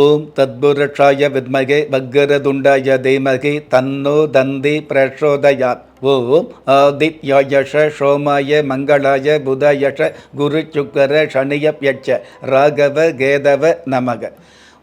ஓம் தத்புருஷாய வித்மகே வக்கரதுண்டாய தீமகி தன்னோ தந்தி பிரச்சோதயாத் ஓம் ஆதித்யாயஷ சோமாய மங்களாய புதயஷ குரு சுக்கர சனியப்யட்ச ராகவ கேதவ நமக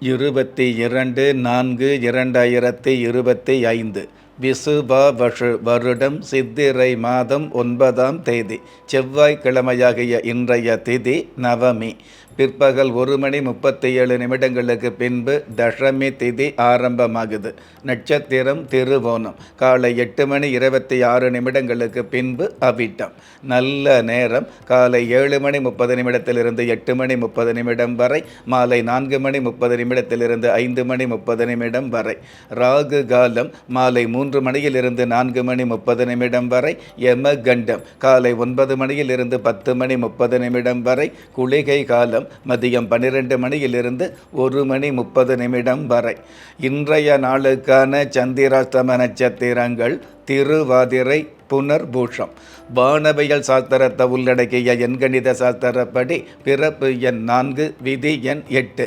இருபத்தி இரண்டு நான்கு இரண்டாயிரத்தி இருபத்தி ஐந்து. விசுபா வஷு வருடம் சித்திரை மாதம் ஒன்பதாம் தேதி. செவ்வாய்க்கிழமையாகிய இன்றைய திதி நவமி. பிற்பகல் ஒரு மணி முப்பத்தி ஏழு நிமிடங்களுக்கு பின்பு தசமி திதி ஆரம்பமாகுது. நட்சத்திரம் திருவோணம். காலை எட்டு மணி இருபத்தி ஆறு நிமிடங்களுக்கு பின்பு அவிட்டம். நல்ல நேரம். காலை ஏழு மணி முப்பது நிமிடத்திலிருந்து எட்டு மணி முப்பது நிமிடம் வரை. மாலை நான்கு மணி முப்பது நிமிடத்திலிருந்து ஐந்து மணி முப்பது நிமிடம் வரை. ராகு காலம் மாலை மூன்று மணியிலிருந்து நான்கு மணி முப்பது நிமிடம் வரை. யம கண்டம் காலை ஒன்பது மணியிலிருந்து பத்து மணி முப்பது நிமிடம் வரை. குளிகை காலம் மதியம் பன்னிரெண்டு மணியிலிருந்து ஒரு மணி முப்பது நிமிடம் வரை. இன்றைய நாளுக்கான சந்திராஷ்டம நட்சத்திரங்கள் திருவாதிரை புனர்பூஷம். வானவியல் சாஸ்திரத்தை உள்ளடக்கிய எண்கணித சாஸ்திரப்படி பிறப்பு எண் நான்கு விதி எண் எட்டு.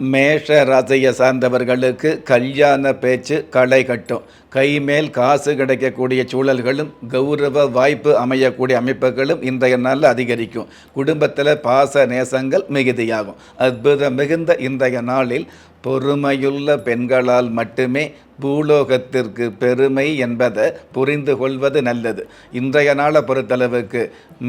மேஷ ராசியை சார்ந்தவர்களுக்கு கல்யாண பேச்சு களை கட்டும். கைமேல் காசு கிடைக்கக்கூடிய சூழல்களும் கௌரவ வாய்ப்பு அமையக்கூடிய அமைப்புகளும் இன்றைய நாளில் அதிகரிக்கும். குடும்பத்தில் பாச நேசங்கள் மிகுதியாகும். அற்புதம் மிகுந்த இன்றைய நாளில் பொறுமையுள்ள பெண்களால் மட்டுமே பூலோகத்திற்கு பெருமை என்பதை புரிந்து கொள்வது நல்லது. இன்றைய நாளை பொறுத்தளவுக்கு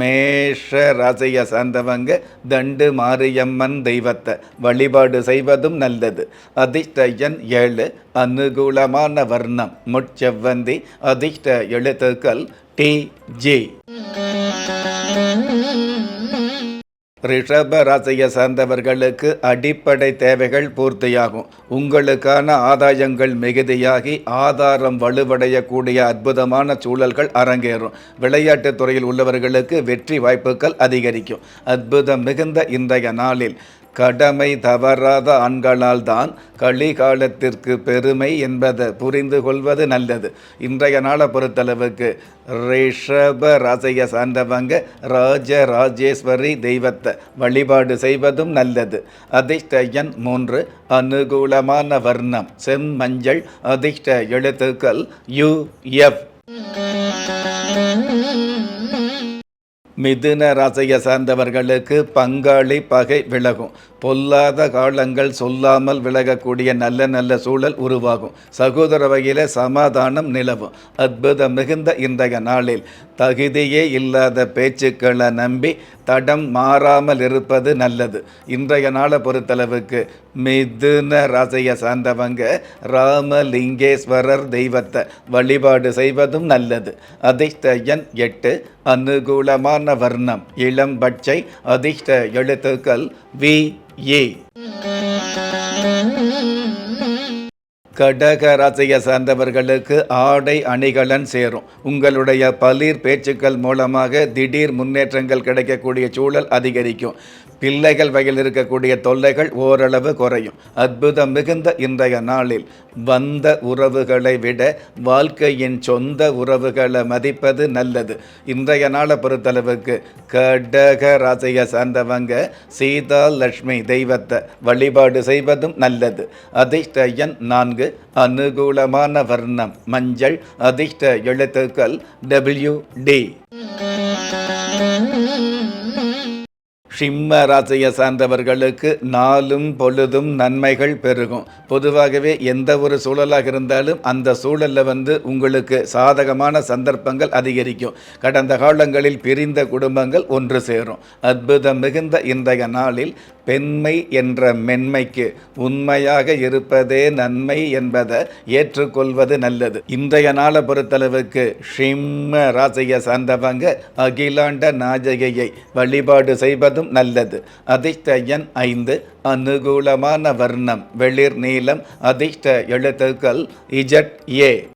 மேஷ ராசியை சார்ந்தவங்க தண்டு மாரியம்மன் தெய்வத்தை வழிபாடு செய்வதும் நல்லது. அதிர்ஷ்டயன் ஏழு அனுகூலமான வர்ணம் முட்செவ்வந்தி அதிர்ஷ்ட எழுத்துக்கள் டி ஜி. ரிஷப ராசியை சார்ந்தவர்களுக்கு அடிப்படை தேவைகள் பூர்த்தியாகும். உங்களுக்கான ஆதாயங்கள் மிகுதியாகி ஆதாரம் வலுவடையக்கூடிய அற்புதமான சூழல்கள் அரங்கேறும். விளையாட்டுத் துறையில் உள்ளவர்களுக்கு வெற்றி வாய்ப்புகள் அதிகரிக்கும். அற்புதம் மிகுந்த இன்றைய நாளில் கடமை தவறாத ஆண்களால் தான் கலிகாலத்திற்கு பெருமை என்பதை புரிந்து கொள்வது நல்லது. இன்றைய நாளை பொறுத்தளவுக்கு ரிஷப ராசைய சார்ந்தவங்க ராஜ ராஜேஸ்வரி தெய்வத்தை வழிபாடு செய்வதும் நல்லது. அதிர்ஷ்டயன் மூன்று அனுகூலமான வர்ணம் செம்மஞ்சள் அதிர்ஷ்ட எழுத்துக்கள் யு எஃப். மிதுன ராசியை சார்ந்தவர்களுக்கு பங்காளி பகை விலகும். பொல்லாத காலங்கள் சொல்லாமல் விலகக்கூடிய நல்ல நல்ல சூழல் உருவாகும். சகோதர வகையில் சமாதானம் நிலவும். அற்புதம் மிகுந்த இன்றைய நாளில் தகுதியே இல்லாத பேச்சுக்களை நம்பி தடம் மாறாமல் இருப்பது நல்லது. இன்றைய நாளை பொறுத்தளவுக்கு மிதுன ராசியை சார்ந்தவங்க ராமலிங்கேஸ்வரர் தெய்வத்தை வழிபாடு செய்வதும் நல்லது. அதிர்ஷ்ட எண் எட்டு அனுகூலமான வர்ணம். இளம் பட்சை அதிர்ஷ்ட எழுத்துக்கள் வி ஏ. கடக ராசியை சார்ந்தவர்களுக்கு ஆடை அணிகலன் சேரும். உங்களுடைய பளிர் பேச்சுக்கள் மூலமாக திடீர் முன்னேற்றங்கள் கிடைக்கக்கூடிய சூழல் அதிகரிக்கும். பிள்ளைகள் வகையில் இருக்கக்கூடிய தொல்லைகள் ஓரளவு குறையும். அற்புதம் மிகுந்த இன்றைய நாளில் வந்த உறவுகளை விட வாழ்க்கையின் சொந்த உறவுகளை மதிப்பது நல்லது. இன்றைய நாளை பொறுத்தளவுக்கு கடக ராசியை சார்ந்தவங்க சீதா லட்சுமி தெய்வத்தை வழிபாடு செய்வதும் நல்லது. அதிர்ஷ்ட எண் நான்கு அனுகூலமான வர்ணம் மஞ்சள் அதிர்ஷ்ட எழுத்துக்கள் டபிள்யூ டி சிம்ம ராசியை சார்ந்தவர்களுக்கு நாளும் பொழுதும் நன்மைகள் பெருகும். பொதுவாகவே எந்த ஒரு சூழலாக இருந்தாலும் அந்த சூழலில் வந்து உங்களுக்கு சாதகமான சந்தர்ப்பங்கள் அதிகரிக்கும். கடந்த காலங்களில் பிரிந்த குடும்பங்கள் ஒன்று சேரும். அற்புதம் மிகுந்த இன்றைய நாளில் பெண்மை என்ற மென்மைக்கு உண்மையாக இருப்பதே நன்மை என்பதை ஏற்றுக்கொள்வது நல்லது. இன்றைய நாளை பொறுத்தளவுக்கு சிம்ம ராசியை சார்ந்தவங்க அகிலாண்ட நாஜகையை வழிபாடு செய்வதும் நல்லது. அதிர்ஷ்ட எண் ஐந்து அனுகூலமான வர்ணம் வெளிர் நீளம் அதிர்ஷ்ட எழுத்துக்கள் இஜட் ஏ.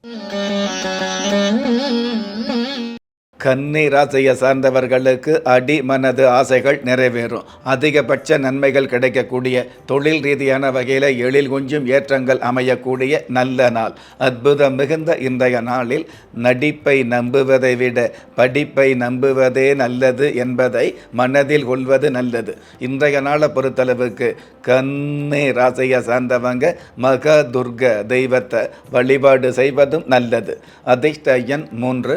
கன்னி ராசியை சார்ந்தவர்களுக்கு அடி மனது ஆசைகள் நிறைவேறும். அதிகபட்ச நன்மைகள் கிடைக்கக்கூடிய தொழில் ரீதியான வகையில் எழில் கொஞ்சம் ஏற்றங்கள் அமையக்கூடிய நல்ல நாள். அற்புதம் மிகுந்த இன்றைய நாளில் நடிப்பை நம்புவதை விட படிப்பை நம்புவதே நல்லது என்பதை மனதில் கொள்வது நல்லது. இன்றைய நாளை பொறுத்தளவுக்கு கன்னி ராசியை சார்ந்தவங்க மக துர்க தெய்வத்தை வழிபாடு செய்வதும் நல்லது. அதிர்ஷ்ட எண் மூன்று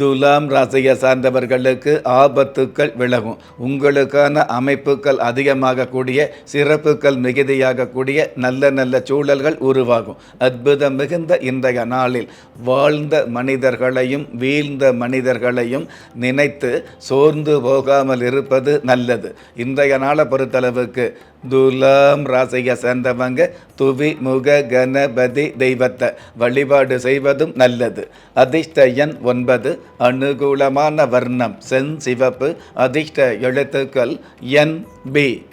துலாம் ராசியை சார்ந்தவர்களுக்கு ஆபத்துக்கள் விலகும். உங்களுக்கான அமைப்புகள் அதிகமாகக்கூடிய சிறப்புகள் மிகுதியாகக்கூடிய நல்ல நல்ல சூழல்கள் உருவாகும். அற்புதம் மிகுந்த இன்றைய நாளில் வாழ்ந்த மனிதர்களையும் வீழ்ந்த மனிதர்களையும் நினைத்து சோர்ந்து போகாமல் இருப்பது நல்லது. இன்றைய நாளை பொறுத்தளவுக்கு துலாம் ராசியை சேர்ந்தவங்க துவி முக கணபதி தெய்வத்தை வழிபாடு செய்வதும் நல்லது. அதிர்ஷ்டயன் ஒன்பது அனுகூலமான வர்ணம் சென் சிவப்பு அதிர்ஷ்ட எழுத்துக்கள் என் பி.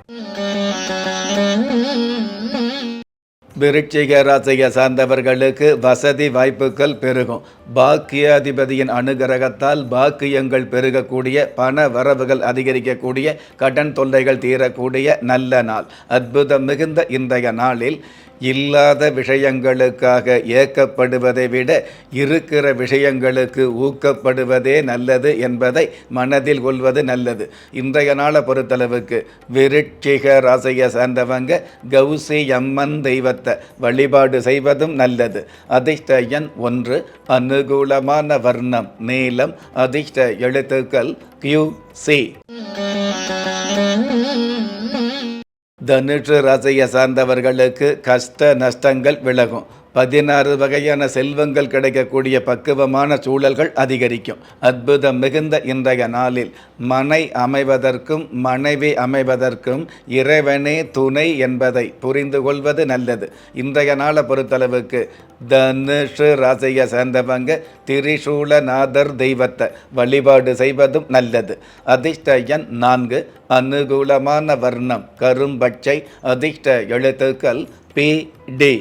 விருட்சிக ராசியை சார்ந்தவர்களுக்கு வசதி வாய்ப்புகள் பெருகும். பாக்கியாதிபதியின் அனுகிரகத்தால் பாக்கியங்கள் பெருகக்கூடிய பண வரவுகள் அதிகரிக்கக்கூடிய கடன் தொல்லைகள் தீரக்கூடிய நல்ல நாள். அற்புதம் மிகுந்த இன்றைய நாளில் இல்லாத விஷயங்களுக்காக ஏக்கப்படுவதை விட இருக்கிற விஷயங்களுக்கு ஊக்கப்படுவதே நல்லது என்பதை மனதில் கொள்வது நல்லது. இன்றைய நாளை பொறுத்தளவுக்கு விருட்சிக ராசியை சார்ந்தவங்க கௌசி அம்மன் தெய்வத்தை வழிபாடு செய்வதும் நல்லது. அதிர்ஷ்ட எண் ஒன்று அனுகூலமான வர்ணம் நீளம் அதிர்ஷ்ட எழுத்துக்கள் கியூ சி தனுஷு ராசியை சார்ந்தவர்களுக்கு கஷ்ட நஷ்டங்கள் விலகும். பதினாறு வகையான செல்வங்கள் கிடைக்கக்கூடிய பக்குவமான சூழல்கள் அதிகரிக்கும். அற்புதம் மிகுந்த இன்றைய நாளில் மனை அமைவதற்கும் மனைவி அமைவதற்கும் இறைவனே துணை என்பதை புரிந்து கொள்வது நல்லது. இன்றைய நாளை பொறுத்தளவுக்கு தனுஷு ராசியை சேர்ந்தவங்க திரிசூலநாதர் தெய்வத்தை வழிபாடு செய்வதும் நல்லது. அதிர்ஷ்ட எண் நான்கு அனுகூலமான வர்ணம் கரும்பச்சை அதிர்ஷ்ட எழுத்துக்கள் பி டி.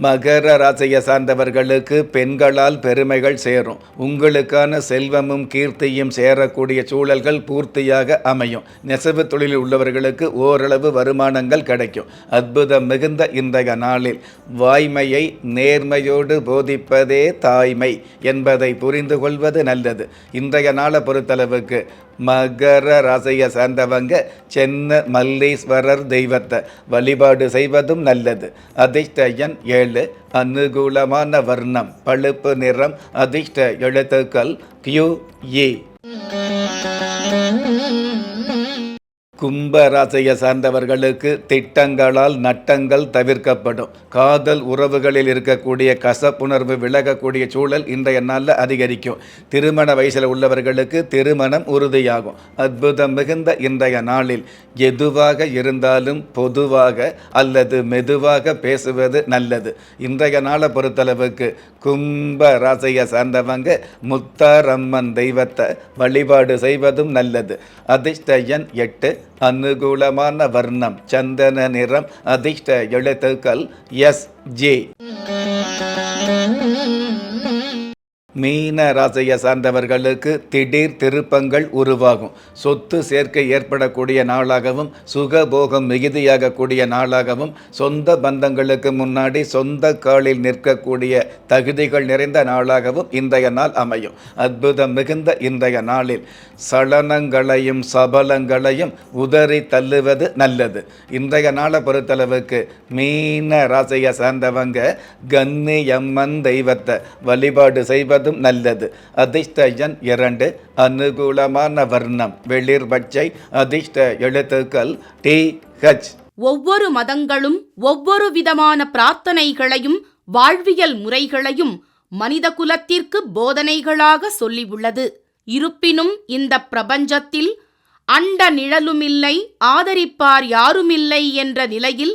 மகர ராசியை சார்ந்தவர்களுக்கு பெண்களால் பெருமைகள் சேரும். உங்களுக்கான செல்வமும் கீர்த்தியும் சேரக்கூடிய சூழல்கள் பூர்த்தியாக அமையும். நெசவு தொழிலில் உள்ளவர்களுக்கு ஓரளவு வருமானங்கள் கிடைக்கும். அற்புதம் மிகுந்த இன்றைய நாளில் வாய்மையை நேர்மையோடு போதிப்பதே தாய்மை என்பதை புரிந்து கொள்வது நல்லது. இன்றைய நாளை பொறுத்தளவுக்கு மகர ராசியை சார்ந்தவங்க சென்ன மல்லீஸ்வரர் தெய்வத்தை வழிபாடு செய்வதும் நல்லது. அதிர்ஷ்ட எண் ஏழு. அனுகூலமான வர்ணம் பழுப்பு நிறம் அதிர்ஷ்ட எழுத்துக்கள் கியூ ஏ e. கும்பராசையை சார்ந்தவர்களுக்கு திட்டங்களால் நட்டங்கள் தவிர்க்கப்படும். காதல் உறவுகளில் இருக்கக்கூடிய கசப்புணர்வு விலகக்கூடிய சூழல் இன்றைய நாளில் அதிகரிக்கும். திருமண வயசில் உள்ளவர்களுக்கு திருமணம் உறுதியாகும். அற்புதம் மிகுந்த இன்றைய நாளில் எதுவாக இருந்தாலும் பொதுவாக அல்லது மெதுவாக பேசுவது நல்லது. இன்றைய நாளை பொறுத்தளவுக்கு கும்ப ராசையை சார்ந்தவங்க முத்தாரம்மன் தெய்வத்தை வழிபாடு செய்வதும் நல்லது. அதிர்ஷ்ட எண் எட்டு அனுகூலமான வர்ணம் சந்தன நிறம் அதிர்ஷ்ட எழுத்துக்கள் எஸ் ஜே மீன ராசியை சார்ந்தவர்களுக்கு திடீர் திருப்பங்கள் உருவாகும். சொத்து சேர்க்கை ஏற்படக்கூடிய நாளாகவும் சுகபோகம் மிகுதியாகக்கூடிய நாளாகவும் சொந்த பந்தங்களுக்கு முன்னாடி சொந்த காலில் நிற்கக்கூடிய தகுதிகள் நிறைந்த நாளாகவும் இன்றைய நாள் அமையும். அற்புதம் மிகுந்த இன்றைய நாளில் சலனங்களையும் சபலங்களையும் உதறி தள்ளுவது நல்லது. இன்றைய நாளை பொறுத்தளவுக்கு மீன ராசியை சார்ந்தவங்க கன்னியம்மன் தெய்வத்தை வழிபாடு செய்வதும் நல்லது. அதிர்ஷ்ட எண் இரண்டு அனுகூலமான வர்ணம். வெளிர் பச்சை அதிர்ஷ்ட எழுத்துக்கள் டி ஹச். ஒவ்வொரு மதங்களும் ஒவ்வொரு விதமான பிரார்த்தனைகளையும் வாழ்வியல் முறைகளையும் மனித குலத்திற்கு போதனைகளாக சொல்லியுள்ளது. இருப்பினும் இந்த பிரபஞ்சத்தில் அண்ட நிழலுமில்லை ஆதரிப்பார் யாருமில்லை என்ற நிலையில்